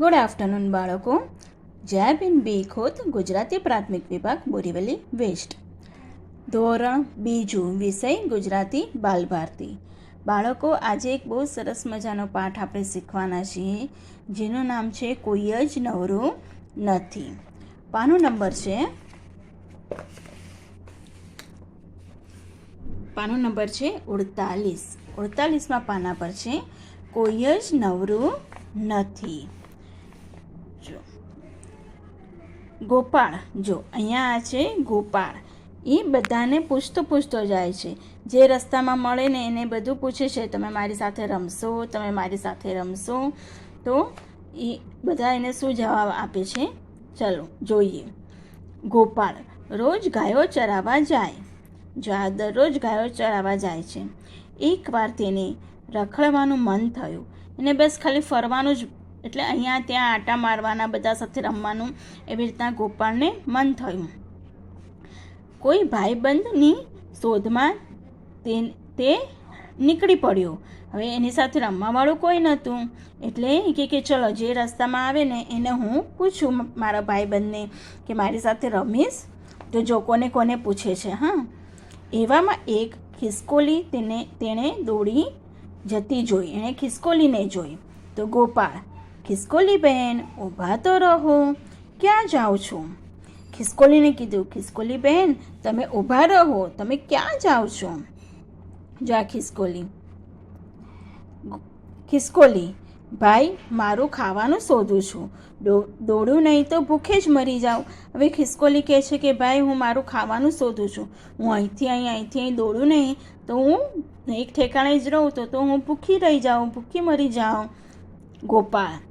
Good afternoon બાળકો. જયાબેન બી ખોત ગુજરાતી પ્રાથમિક વિભાગ બોરીવલી વેસ્ટ. ધોરણ બીજું, વિષય ગુજરાતી બાલભારતી. બાળકો, આજે એક બહુ સરસ મજાનો પાઠ આપણે શીખવાના છીએ, જેનું નામ છે કોઈ જ નવરું નથી. પાનો નંબર છે, પાનો નંબર છે ઉડતાલીસ. ઉડતાલીસમાં પાના પર છે, કોઈ જ નવરું નથી જો ગોપાળ, જો અહીંયા આ છે ગોપાળ. એ બધાને પૂછતો પૂછતો જાય છે. જે રસ્તામાં મળે ને એને બધું પૂછે છે, તમે મારી સાથે રમશો? તમે મારી સાથે રમશો? તો એ બધા એને શું જવાબ આપે છે? ચલો, જોઈએ. ગોપાળ, રોજ ગાયો ચરાવવા જાય. જો આ દરરોજ ગાયો ચરાવવા જાય છે. એકવાર તેને રખડવાનું મન થયું. એને બસ ખાલી ફરવાનું જ એટલે અહીંયા ત્યાં આટા મારવાના બધા સાથે રમવાનું એવી રીતના ગોપાળને મન થયું. કોઈ ભાઈબંધની શોધમાં તે તે નીકળી પડ્યો. હવે એની સાથે રમવાવાળું કોઈ નહોતું. એટલે કે કે ચલો જે રસ્તામાં આવે ને એને હું પૂછું મારા ભાઈબંધને કે મારી સાથે રમીશ? તો જો કોને કોને પૂછે છે, હા. એવામાં એક ખિસકોલી તેને, તેણે દોડી જતી જોઈ. એણે ખિસકોલીને જોઈ. તો ગોપાળ ખિસકોલી બહેન ઊભા તો રહો. ક્યાં જાઓ છો? ખિસકોલીને કીધું, ખિસકોલી બહેન તમે ઊભા રહો. તમે ક્યાં જાઓ છો? જા ખિસકોલી. ખિસકોલી, ભાઈ, મારું ખાવાનું શોધું છું. દોડું નહીં તો ભૂખે જ મરી જાઉં. હવે ખિસકોલી કહે છે કે, ભાઈ, હું મારું ખાવાનું શોધું છું. હું અહીંથી અહીં અહીંથી અહીં દોડું નહીં તો હું એક ઠેકાણે જ રહું. તો તો હું ભૂખી રહી જાઉં, ભૂખી મરી જાઉં. ગોપાળ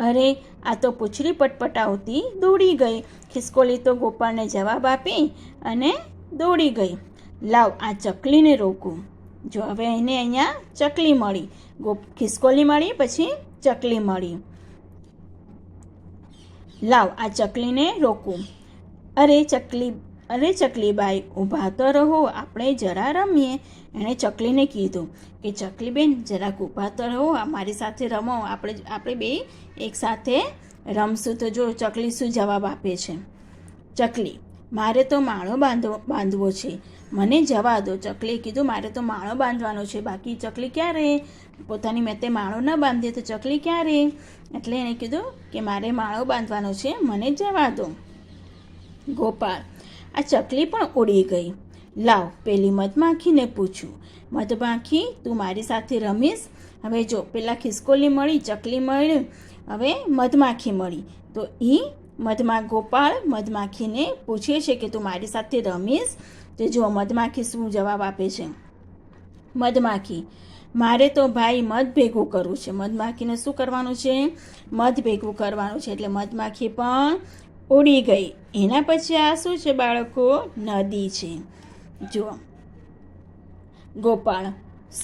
અરે, આ તો પૂછડી પટપટાવતી દોડી ગઈ. ખિસકોલી તો ગોપાળને જવાબ આપી અને દોડી ગઈ. લાવ, આ ચકલીને રોકું. જો હવે એને અહીંયા ચકલી મળી. ગો ખિસકોલી મળી, પછી ચકલી મળી. લાવ, આ ચકલીને રોકું. અરે, ચકલી અરે ચકલીબાઈ, ઊભા તો રહો, આપણે જરા રમીએ. એણે ચકલીને કીધું કે, ચકલીબેન, જરાક ઊભા તો રહો મારી સાથે રમો. આપણે આપણે બે એકસાથે રમશું તો જો ચકલી શું જવાબ આપે છે. ચકલી, મારે તો માળો બાંધવો બાંધવો છે. મને જવા દો. ચકલીએ કીધું, મારે તો માળો બાંધવાનો છે. બાકી ચકલી ક્યાં પોતાની પોતાની મેતે માળો ન બાંધે તો ચકલી ક્યારે એટલે એણે કીધું કે, મારે માળો બાંધવાનો છે, મને જવા દો. ગોપાળ આ ચકલી પણ ઉડી ગઈ. લાવ, પેલી મધમાખીને પૂછ્યું મધમાખી તું મારી સાથે રમીશ? હવે જો, પેલા ખિસકોલી મળી, ચકલી મળી, હવે મધમાખી મળી. તો એ મધમા ગોપાળ મધમાખીને પૂછે છે કે તું મારી સાથે રમીશ? તો જો મધમાખી શું જવાબ આપે છે? મધમાખી મારે તો ભાઈ મધ ભેગું કરવું છે. મધમાખીને શું કરવાનું છે? મધ ભેગું કરવાનું છે. એટલે મધમાખી પણ ઉડી ગઈ. એના પછી આ શું છે બાળકો? નદી છે. જુઓ. ગોપાળ,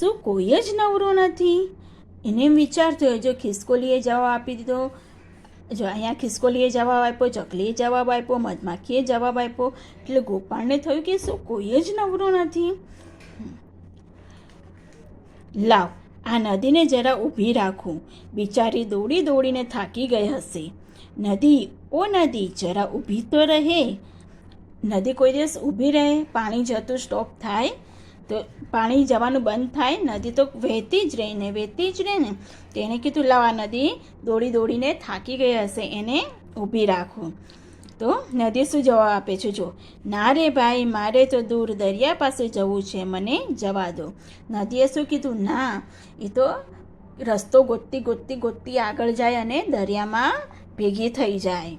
શું કોઈ જ નવરો નથી? એને વિચાર થયો, જો ખિસકોલીએ જવાબ આપી દીધો, જો અહીંયા ખિસકોલીએ જવાબ આપ્યો, ચકલીએ જવાબ આપ્યો, મધમાખીએ જવાબ આપ્યો, એટલે ગોપાળને થયું કે શું કોઈ જ નવરો નથી? લાવ, આ નદીને જરા ઊભી રાખું. બિચારી દોડી દોડીને થાકી ગઈ હશે. નદી, ઓ નદી, જરા ઊભી તો રહે. નદી કોઈ દિવસ ઊભી રહે, પાણી જતું સ્ટોપ થાય. તો પાણી જવાનું બંધ થાય, નદી તો વહેતી જ રહે ને વહેતી જ રહે ને તેણે કીધું, લાવા નદી દોડી દોડીને થાકી ગઈ હશે, એને ઊભી રાખો. તો નદી શું જવાબ આપે છે? જો, ના રે ભાઈ, મારે તો દૂર દરિયા પાસે જવું છે, મને જવા દો. નદીએ શું કીધું? ના. એ તો રસ્તો ગોતતી ગોતતી ગોતતી આગળ જાય અને દરિયામાં ભેગી થઈ જાય.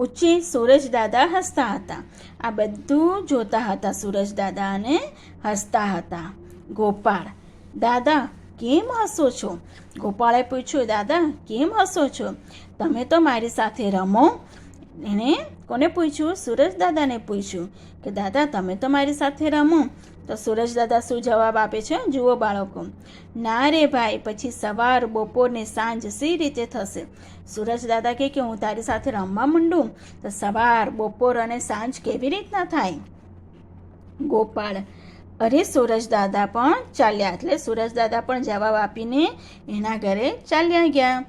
ઉચ્ચે સૂરજદાદા હસતા હતા. આ બધું જોતા હતા સૂરજદાદા અને હસતા હતા. ગોપાળ, દાદા, કેમ હસો છો? ગોપાળે પૂછ્યું, દાદા, કેમ હસો છો? તમે તો મારી સાથે રમો. એણે કોને પૂછ્યું? સૂરજ દાદાને પૂછ્યું કે, દાદા, તમે તો મારી સાથે રમો. તો સૂરજ દાદા શું જવાબ આપે છે? જુઓ બાળકો. ના રે ભાઈ, પછી સવાર, બપોર ને સાંજ સી રીતે થશે? સૂરજ દાદા કહે કે, હું તારી સાથે રમવા માંડું? તો સવાર, બપોર અને સાંજ કેવી રીતના થાય? ગોપાળ અરે, સૂરજ દાદા પણ ચાલ્યા. એટલે સૂરજ દાદા પણ જવાબ આપીને એના ઘરે ચાલ્યા ગયા.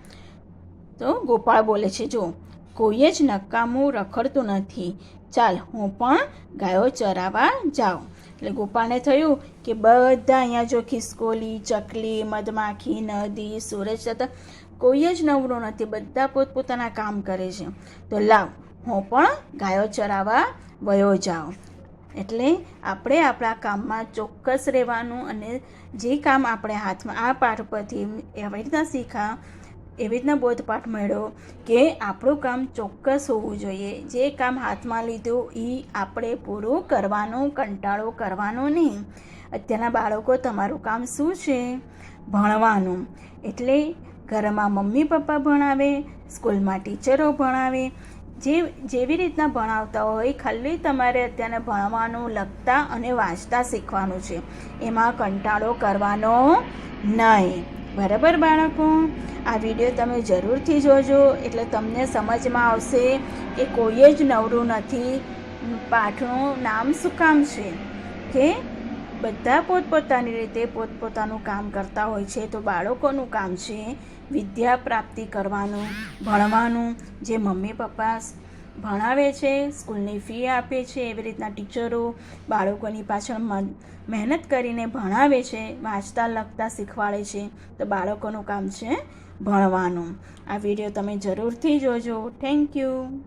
તો ગોપાળ બોલે છે, જો કોઈ જ નકામું રખડતું નથી. ચાલ, હું પણ ગાયો ચરાવવા જાઉં. એટલે ગોપાળને થયું કે બધા અહીંયા જો ખિસકોલી, ચકલી, મધમાખી, નદી, સૂરજ તથા કોઈ જ નવરું નથી, બધા પોતપોતાના કામ કરે છે. તો લાવ, હું પણ ગાયો ચરાવવા વયો જાઉં. એટલે આપણે આપણા કામમાં ચોક્કસ રહેવાનું અને જે કામ આપણે હાથમાં, આ પાઠ પરથી એવી રીતના શીખા એવી રીતના બોધપાઠ મળ્યો કે આપણું કામ ચોક્કસ હોવું જોઈએ. જે કામ હાથમાં લીધું એ આપણે પૂરું કરવાનું, કંટાળો કરવાનો નહીં. અત્યારના બાળકો, તમારું કામ શું છે? ભણવાનું. એટલે ઘરમાં મમ્મી, પપ્પા ભણાવે, સ્કૂલમાં ટીચરો ભણાવે. જે, જેવી રીતના ભણાવતા હોય, ખાલી તમારે અત્યારે ભણવાનું, લખતા અને વાંચતા શીખવાનું છે. એમાં કંટાળો કરવાનો નહીં. બરાબર બાળકો? આ વીડિયો તમે જરૂરથી જોજો. એટલે તમને સમજમાં આવશે કે કોઈ જ નવરું નથી. પાઠનું નામ શું કામ છે? કે બધા પોતપોતાની રીતે પોતપોતાનું કામ કરતા હોય છે તો બાળકોનું કામ છે વિદ્યા પ્રાપ્તિ કરવાનું, ભણવાનું. જે મમ્મી પપ્પા ભણાવે છે, સ્કૂલની ફી આપે છે, એવી રીતના ટીચરો બાળકોની પાછળ મહેનત કરીને ભણાવે છે, વાંચતા, લખતા શીખવાડે છે, તો બાળકોનું કામ છે ભણવાનું. આ વીડિયો તમે જરૂરથી જોજો. Thank you